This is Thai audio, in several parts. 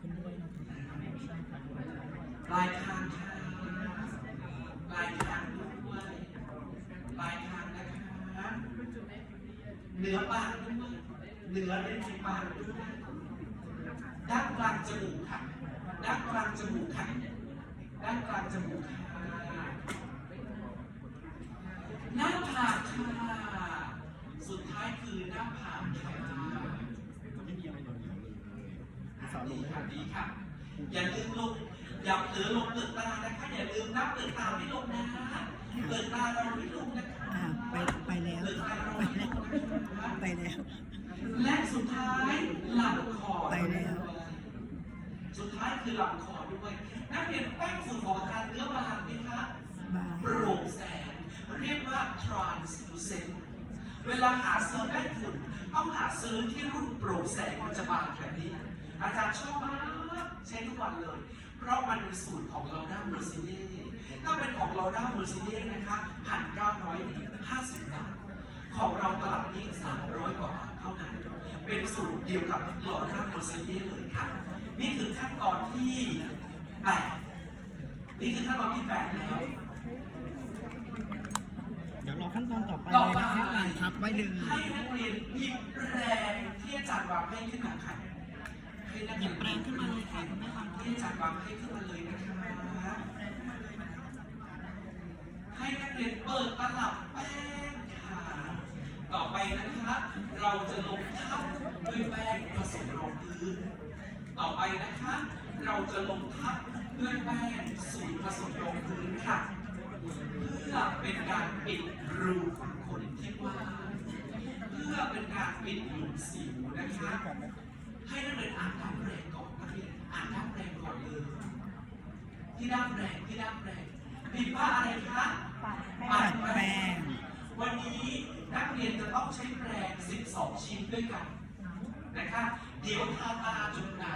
ขึ้นด้วยนะคะปลายคางค่ะปลายคางด้วยปลายคางนะคะเหนือปากด้วยเหนือเล่นที่ปากด้วยด้านกลางจมูกค่ะด้านกลางจมูกค่ะด้านกลางจมูกค่ะหน้าผากค่ะาวลดีงได้ค่ะดีค่ะ อย่าลืมลงอย่าเผลอลงเปลือกตานะคะอย่าลืมนะเปลือกตาไม่ลงนะเปลือกตาเราไม่ลงนะคะอ่าไปไปแล้วเปลือกตาเราไปไม่ลแล้วงนะคะไปแล้ว และสุดท้ายลำคอไปแล้ว สุดท้ายคือลำคอด้วยนักเรียนแป้งฝุ่นของอาจารย์เนื้อบางไหมคะบายโปร่งแสงเรียกว่า translucent เวลาหาซื้อแป้งฝุ่นต้องหาซื้อที่รุ่นโปร่งแสงมันจะบางแบบนี้ อาจารย์ชอบมากใช้ทุกวันเลย เพราะมันเป็นสูตรของเราด้าเมอร์ซิเดถ้าเป็นของเราด้าเมอร์ซิเดนะคะพันเก้าร้อยห้าสิบบาทของเราตลับนี้สามร้อยกว่าบาทเท่านั้น เป็นสูตรเดียวกับลอด้าเมอร์ซิเดเลยค่ะ นี่คือขั้นตอนที่แปดนี่คือขั้นตอนที่แปดแล้วเดี๋ยวรอขั้นตอนต่อไปต่อเลยไปนะคะอ่านทับไว้เลยให้นักเรียนหยิบแรงที่อาจารย์วางให้ขึ้นมาค่ะ ให้นักหเรียิยนบแปรงขึ้นมาเลยค่ะคุณแม่ค่ะที่จารย์วางให้ขึ้นมาเลยนะคะให้นักเรียนเปิดตลับแป้งค่ะต่อไปนะคะเราจะลงทับด้วยแป้งผสมรองพื้นต่อไปนะคะ เราจะลงทับด้วยแป้งสูตรผสมรองพื้นค่ะเพื่อเป็นการปิดรูขุมขนที่ว่า เพื่อเป็นการปิดหลุมสิวนะคะ ให้นักเรียนอ่านด้ามแรงก่อนนักเรียนอ่านด้ามแรงก่อนเลยที่ด้ามแรงที่ด้ามแรงผิดว่าอะไรคะปัดแปรงวันนี้นักเรียนจะต้องใช้แปรง12 ชิ้นด้วยกันนะคะเดี๋ยวทาตาจุดไหน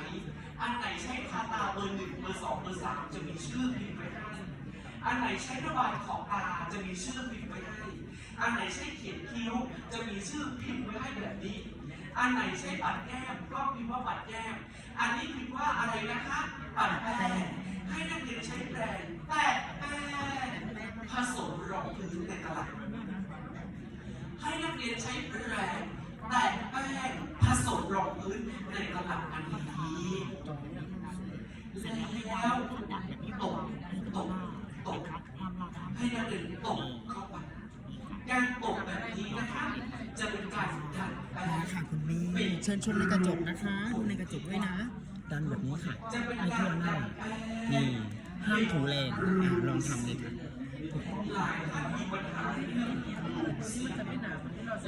อันไหนใช้ทาตาเบอร์หนึ่งเบอร์สองเบอร์สามจะมีชื่อพิมพ์ไว้ให้อันไหนใช้ระบายขอบตาจะมีชื่อพิมพ์ไว้ให้ อันไหนใช้เขียนคิ้วจะมีชื่อพิมพ์ไว้ให้แบบนี้ อันไหนใช้ปัดแก้มก็พิมพ์ว่าปัดแก้ม อันนี้พิมพ์ว่าอะไรนะคะปัดแป้งให้นักเรียนใช้แปรงแตะแป้งผสมรองพื้นในตลาดให้นักเรียนใช้แปรงแตะแป้งผสมรองพื้นในตลาดอันนี้แล้วตกตกตก ให้นักเรียนตกเข้าไป การตกแบบนี้นะคะ จะเป็นการดันแป้ นะ ง ค่ะคุณแม่ เชิญชมในกระจกนะคะ ดูในกระจกด้วยนะ ดันแบบนี้ค่ะจะเป็นให้กาทั่วรหดัน้านแป้งนี่ห้ามถูแรงอะลองทำเลยค่ะหลายท่านมีปัญหาเรื่อง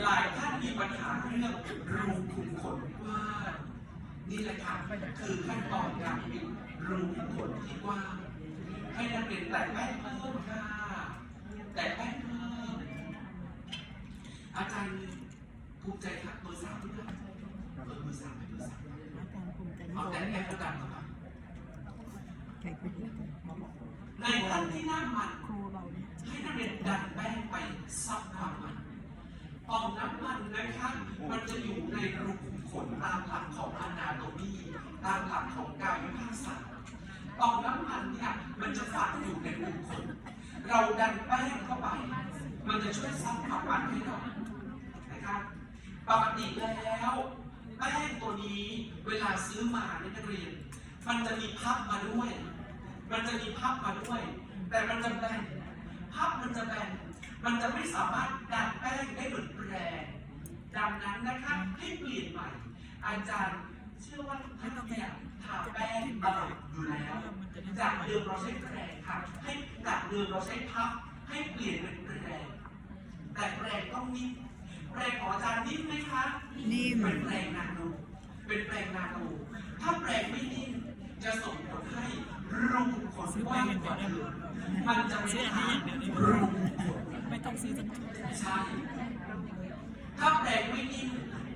หลายท่านมีปัญหาเรื่องรูขุมขนกว้างนี่แหละค่ะคือขั้นตอนการปิดรูขุมขนที่กว้างให้นักเรียนแตะแป้งเพิ่มค่ะแตะแป้งเพิ่มอาจารย์ภูมิใจค่ะเบอร์สามด้วยนะเบอร์สาม เอามาจารย์ภูมิใจเอาแต่แป้งประดับเข้ามาใครเป็นในท่านที่หน้ามันครูเราให้นักเรียนดันแป้งไปซับความมันตอมน้ำมันนะคะมันจะอยู่ในรูขุมขนตามหลักของอนาโตมีตามหลักของกายวิภาพศาสตร์ตอมน้ำมันเนี่ยมันจะฝังอยู่ในรูขุมขน เราดันแป้งเข้าไป มันจะช่วยซับความมันให้เรานะครับปกติแล้ว ป้งตัวนี้เวลาซื้อมาเนี่ยนักเรียน มันจะมีพับมาด้วย มันจะมีพับมาด้วย แต่มันจะแบนพับมันจะแบนมันจะไม่สามารถดันแป้งได้เหมือนแปรงดังนั้นนะคะให้เปลี่ยนใหม่ อาจารย์เชื่อว่าท่านเนี่ยทาแป้งตลอดอยู่แล้ว จากเดิมเราใช้แปรงค่ะ ให้จากเดิมเราใช้พับ ให้เปลี่ยนเป็นแปรงแต่แปรงต้องนิ่ แปรงของอาจารย์นิ่มไหมคะนิ่มเป็นแปรงนาโนเป็นแปรงนาโนถ้าแปรงไม่นิ่มจะส่งผลให้รูขุมขนกว้างกว่าเดิมมันจะไม่ทำรูขุมขนไม่ต้องซื้อสักใช่ถ้าแปรงไม่นิ่ม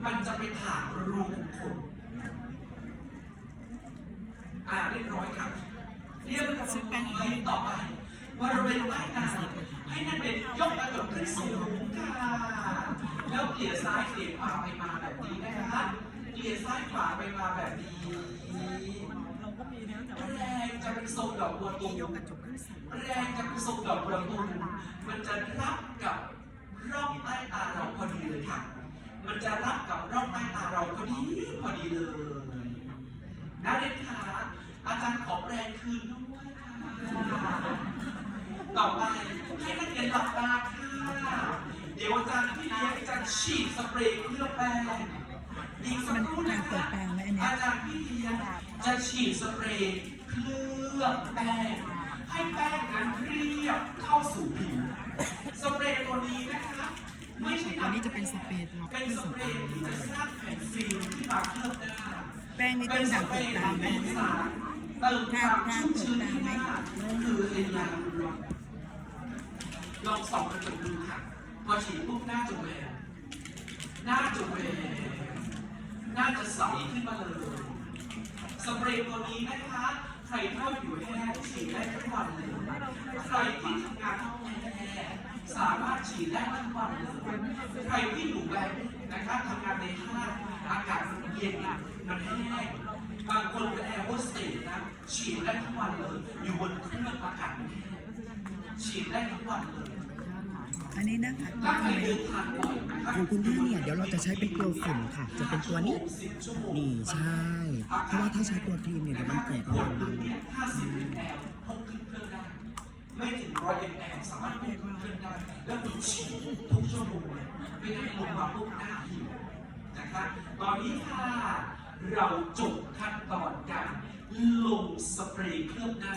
มันจะไปถากรูขุมขนอ่าเรียบร้อยครับเรียบร้อยต่อไปบริเวณใต้ตาให้นั่นเป็นยกกระจกขึ้นสูงค่ะ แล้วเกลี่ยซ้ายเกลี่ยขวาไปมาแบบนี้นะคะเกลี่ยซ้ายขวาไปมาแบบนี้แรงจะเป็นทรงดอกบัวตูมกระจกขึ้นแรงจะเป็นทรงดอกบัวตูมมันจะรับกับร่องใต้ตาเราพอดีเลยค่ะ มันจะรับกับร่องใต้ตาเราพอดีพอดีเลยนักเรียนคะอาจารย์ขอแรงคืนด้วยค่ะ ต่อไปให้นักเรียนหลับตาค่ะ เดี๋ยวอาจารย์พี่เลี้ยงจะฉีดสเปรย์เคลือบแป้งอีกสักครู่นะคะอาจารย์พี่เลี้ยงจะฉีดสเปรย์เคลือบแป้งให้แป้งนั้นเรียบเข้าสู่ผิว สเปรย์ตัวนี้นะคะไม่ใช่อันนี้จะเป็นสเปรย์ล็อกเป็นที่สสุดเปรย์ที่จะสร้างแผ่นฟิล์มที่มาเคลือบหน้าแป้งนี่ต้องดับกดตามไหมเติมความชุ่มชื้นให้หน้าคือเฮลาลูรอนลองส่องกระจกดูค่ะ พอฉีดปุ๊บหน้าจะแหววหน้าจะแหววหน้าจะใสขึ้นมาเลยสเปรย์ตัวนี้นะคะใครเข้าอยู่แห้งฉีดได้ทุกวันเลยใครที่ทำงานห้องแอร์สามารถฉีดได้ทุกวันเลยใครที่อยู่แบงค์นะคะทำงานในห้างอากาศมันเย็นมันแห้งบางคนเป็นแอร์โฮสเตสนะฉีดได้ทุกวันเลย อยู่บนเครื่องอากาศฉีดได้ทุกวันเลย อันนี้นะคะถ้าใครเดินทางบ่ะคะของคุณพี่เนี่ยเดี๋ยวเราจะใช้เป็นตัวฝุ่นค่ะ จะเป็นตัวนี้ นี่ใช่ เพราะว่าถ้าใช้ตัวครีมเนี่ยเดี๋ยวมันแตกมันนหบานึ่งงเนี่ยห้าสิบแอลพกขึ้นเครื่องไม่ถึงร้อยแอลสามารถพกขึ้นเครื่องได้แล้วคุณฉีดทุกชั่วโมงเลยไม่งั้ลงมาปุ๊บหน้าหิวนะครับตอนนี้ค่ะเราจบขั้นตอนการลงสเปรย์เคลือบหน้า